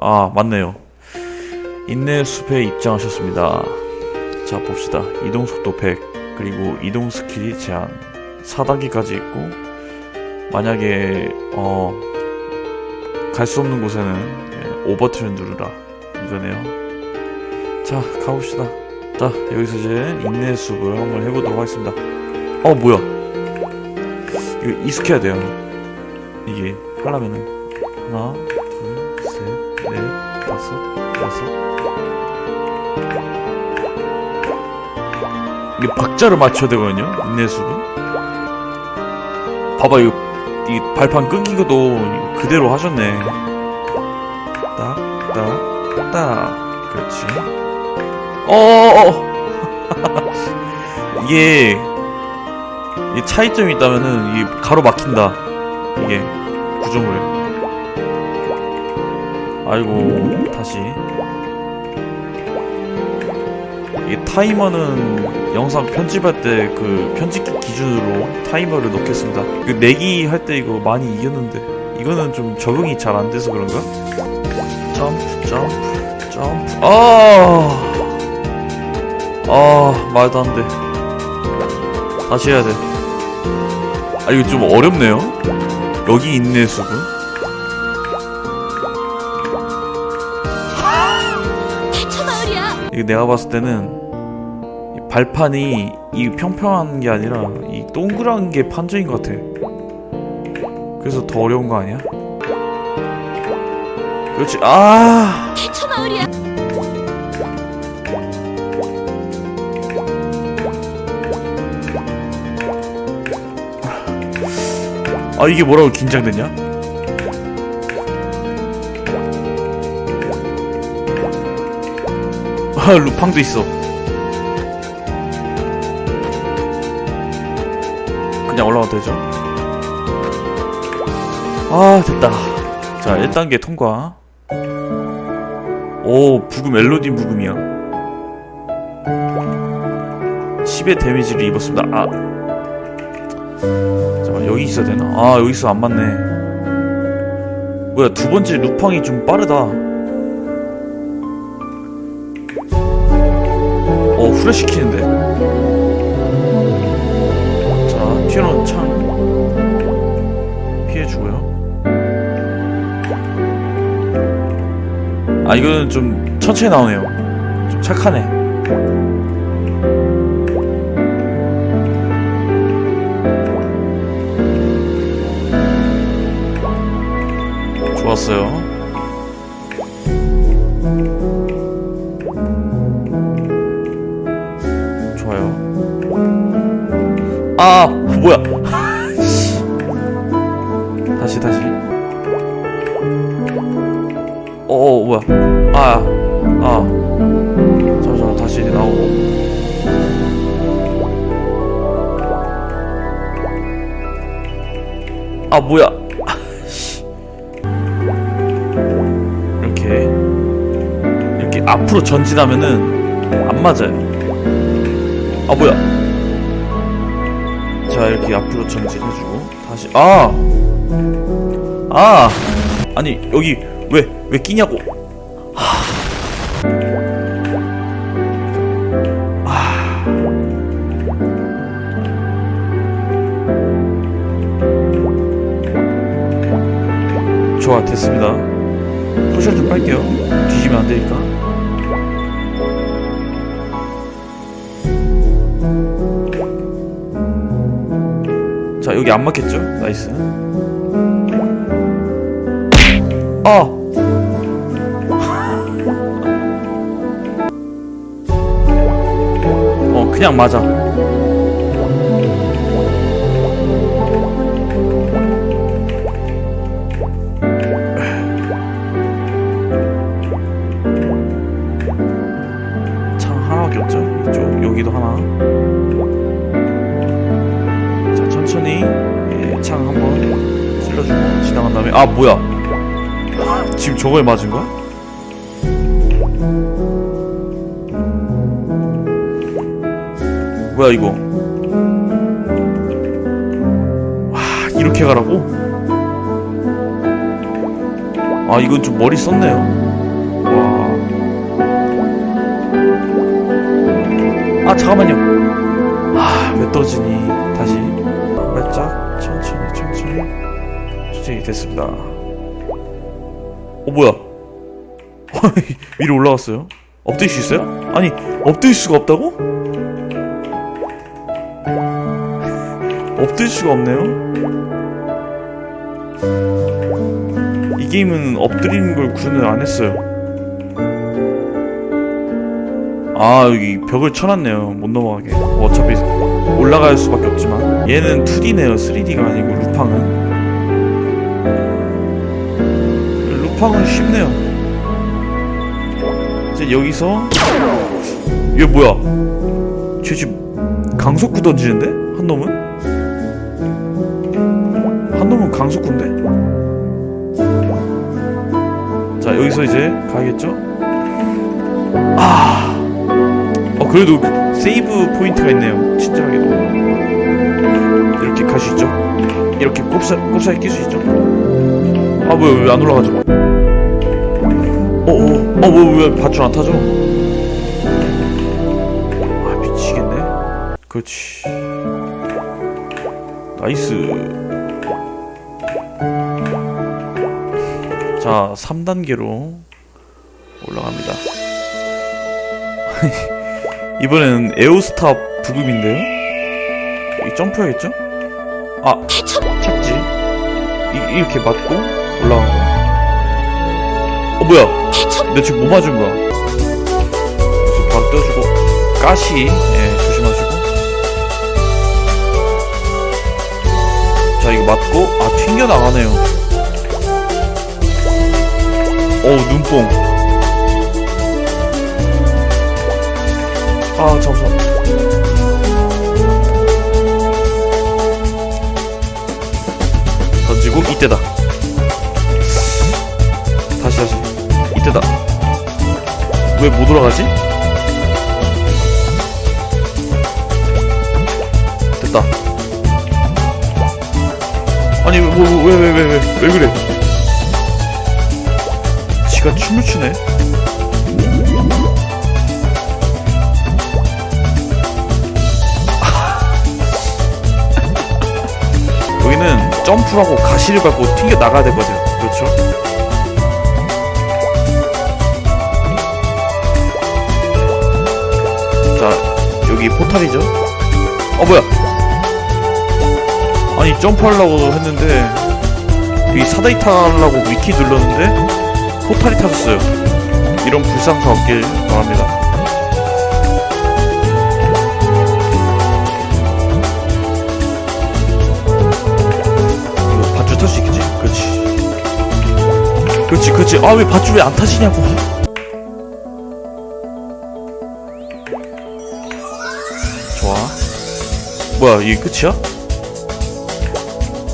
아 맞네요. 인내 숲에 입장하셨습니다. 자 봅시다. 이동 속도 100 그리고 이동 스킬이 제한. 4단계까지 있고 만약에 어 갈 수 없는 곳에는 예, 오버트를 누르라. 이거네요. 자 가봅시다. 자 여기서 이제 인내 숲을 한번 해보도록 하겠습니다. 어 뭐야? 이거 익숙해야 돼요. 이게 하려면은. 하나 다섯 여섯 이게 박자를 맞춰야 되거든요 인내 숲은 봐봐 이거 이 발판 끊긴 것도 그대로 하셨네. 딱딱딱 그렇지. 어어어 이게 이 차이점이 있다면은 이 가로 막힌다. 이게 구조물 아이고 다시 이 타이머는 영상 편집할 때 그 편집기 기준으로 타이머를 넣겠습니다 그 내기 할 때 이거 많이 이겼는데 이거는 좀 적응이 잘 안 돼서 그런가? 점프 점프 점프 아, 아 말도 안 돼. 다시 해야 돼. 아 이거 좀 어렵네요. 여기 있네 숲은. 내가 봤을 때는 이 발판이 이 평평한 게 아니라 이 동그란 게 판정인 것 같아. 그래서 더 어려운 거 아니야? 그렇지. 아. 대처마을이야. 아 이게 뭐라고 긴장되냐? 아 루팡도 있어 그냥 올라가도 되죠? 아 됐다 자 1단계 통과 오 부금 멜로디 부금이야 10의 데미지를 입었습니다 아 잠깐 여기 있어야 되나? 아 여기 있어 안 맞네. 뭐야 두 번째 루팡이 좀 빠르다. 어 후레 시키는데. 자 튀어나온 창 피해주고요. 아 이거는 좀 천천히 나오네요. 좀 착하네. 좋았어요. 뭐야? 다시 다시. 어, 어 뭐야? 아, 아. 잠시만 다시 나오고. 아, 뭐야? 이렇게 이렇게 앞으로 전진하면은 안 맞아요. 아 뭐야? 자 이렇게 앞으로 전진해주고 다시 아! 아! 아니 여기 왜 왜 끼냐고? 하. 아. 좋아 됐습니다. 포션 좀 빨게요. 뒤지면 안 되니까. 여기 안 맞겠죠? 나이스. 아! 어, 그냥 맞아. 천천히 예, 창 한번 찔러주고 지나간 다음에 아 뭐야? 지금 저거에 맞은 거야? 뭐야 이거? 와 이렇게 가라고? 아 이건 좀 머리 썼네요. 와 아 잠깐만요. 아왜 떨어지니 다시? 발짝 천천히 천천히. 천천히 됐습니다. 어 뭐야? 위로 올라갔어요? 엎드릴 수 있어요? 아니 엎드릴 수가 없다고? 엎드릴 수가 없네요? 이 게임은 엎드리는 걸 구현을 안 했어요. 아 여기 벽을 쳐놨네요. 못 넘어가게. 뭐 어차피 올라갈 수밖에 없지만 얘는 2D네요 3D가 아니고 루팡은 루팡은 쉽네요 이제 여기서 얘 뭐야 쟤 지금 강속구 던지는데? 한 놈은? 한 놈은 강속구인데? 자 여기서 이제 가야겠죠? 아 어, 그래도 세이브 포인트가 있네요. 친절하게도. 이렇게 갈 수 있죠? 이렇게 꼽사, 꼽사에 낄 수 있죠? 아, 뭐야, 왜안 올라가죠? 어, 어, 어, 뭐, 왜 밧줄 안 타죠? 아, 미치겠네. 그렇지. 나이스. 자, 3단계로 올라갑니다. 이번엔 에어스타 부금인데요? 이 점프해야겠죠? 아, 착지. 이, 이렇게 맞고 올라가고. 어, 뭐야? 내 지금 뭐 맞은 거야? 그래서 바로 떼어주고. 가시, 예, 조심하시고. 자, 이거 맞고, 아, 튕겨나가네요. 어우, 눈뽕. 아 잠시만 던지고 이때다. 다시 다시. 이때다. 왜못 올라가지? 됐다. 아니 뭐왜왜 왜 왜 왜 그래? 지가 춤을 추네 점프하고 가시를 밟고 튕겨 나가야 되거든요. 그렇죠? 자, 여기 포탈이죠? 어, 뭐야? 아니, 점프하려고 했는데, 여기 사다리 타려고 위키 눌렀는데, 포탈이 타졌어요. 이런 불상사 없길 바랍니다. 그렇지, 그렇지. 아, 왜 밧줄 왜 안 타지냐고. 좋아. 뭐야, 이게 끝이야?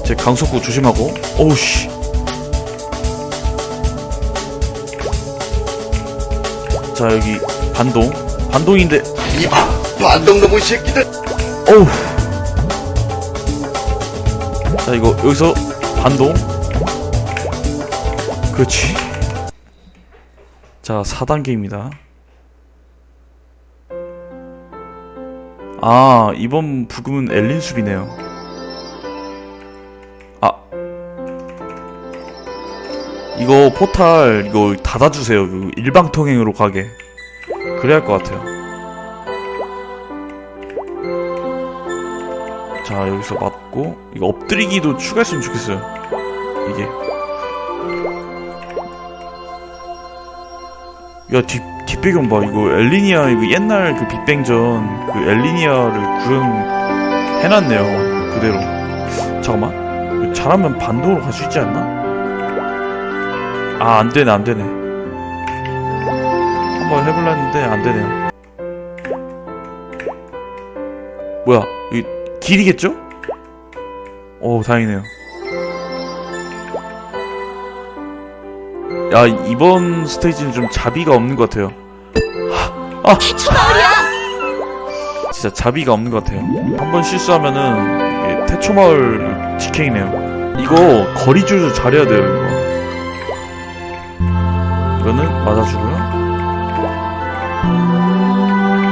제 강속구 조심하고. 어우, 씨. 자, 여기 반동. 반동인데, 이봐 반동놈의 새끼들 어우. 자, 이거, 여기서 반동. 그렇지. 자, 4단계입니다. 아, 이번 부금은 엘린 숲이네요. 아. 이거 포탈, 이거 닫아주세요. 그 일방통행으로 가게. 그래야 할 것 같아요. 자 여기서 맞고 이거 엎드리기도 추가했으면 좋겠어요 이게 야 뒷, 뒷배경 봐. 이거 엘리니아 이거 옛날 그 빅뱅전 그 엘리니아를 구현해놨네요. 그대로. 잠깐만. 잘하면 반동으로 갈 수 있지 않나? 아 안 되네 안 되네. 한번 해볼라 했는데 안 되네요 뭐야 이 길이겠죠? 오 다행이네요 야 이번 스테이지는 좀 자비가 없는 것 같아요. 하, 아! 진짜 자비가 없는 것 같아요. 한 번 실수하면은 이게 태초마을 직행이네요. 이거 거리주도 잘해야 돼요 이거. 이거는 맞아주고요.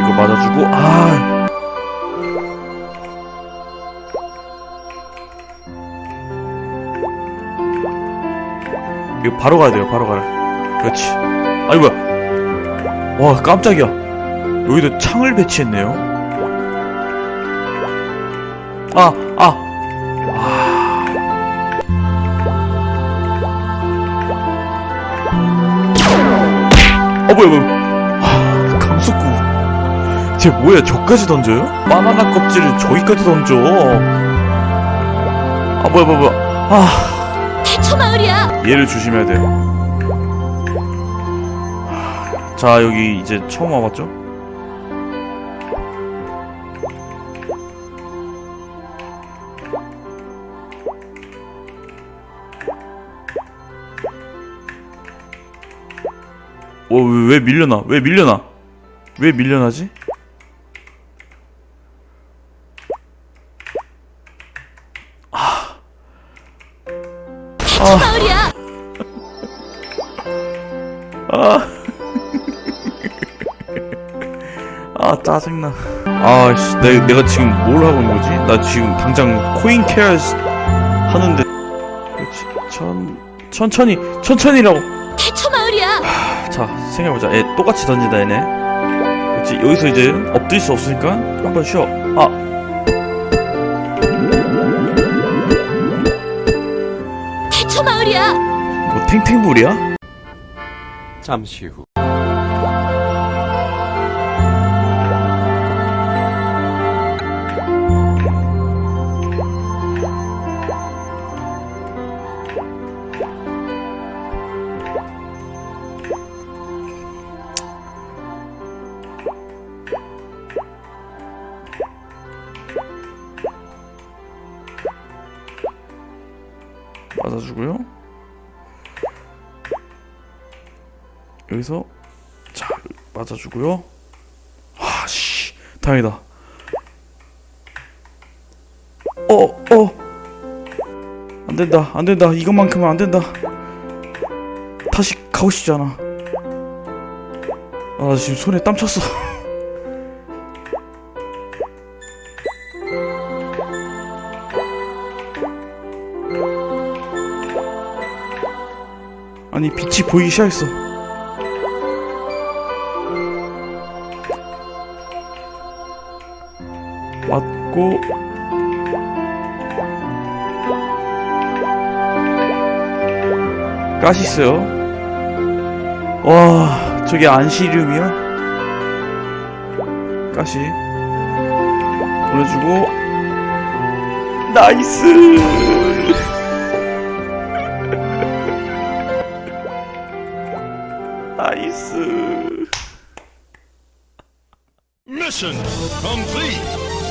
이거 맞아주고 아 바로 가야 돼요 바로 가라. 그렇지. 아이 뭐야. 와 깜짝이야. 여기도 창을 배치했네요. 아 아. 어 뭐야 뭐야. 하, 강수구. 쟤 뭐야 저까지 던져요? 바나나 껍질을 저기까지 던져. 아 뭐야 뭐야 뭐야. 아 대처 마을이야. 얘를 조심해야 돼요 자 여기 이제 처음 와봤죠? 어, 왜, 왜 밀려나? 왜 밀려나? 왜 밀려나지? 짜증나. 아씨, 내가, 내가 지금 뭘 하고 있는 거지? 나 지금 당장 코인 케어 하는데. 그렇지. 천 천천히 천천히라고. 대처 마을이야. 자 생각해보자. 얘 똑같이 던진다 얘네. 그렇지. 여기서 이제 엎드릴 수 없으니까 한번 쉬어. 아. 대처 마을이야. 뭐 탱탱물이야? 잠시 후. 맞아주고요. 여기서 자 맞아주고요. 아씨 다행이다. 어 어. 안 된다 안 된다 이것만큼은 안 된다. 다시 가고 싶지 않아. 아나 지금 손에 땀 찼어. 아니 빛이 보이기 시작했어. 맞고 가시 있어요. 와 저게 안시륨이야? 가시 보내주고 나이스. Mission complete.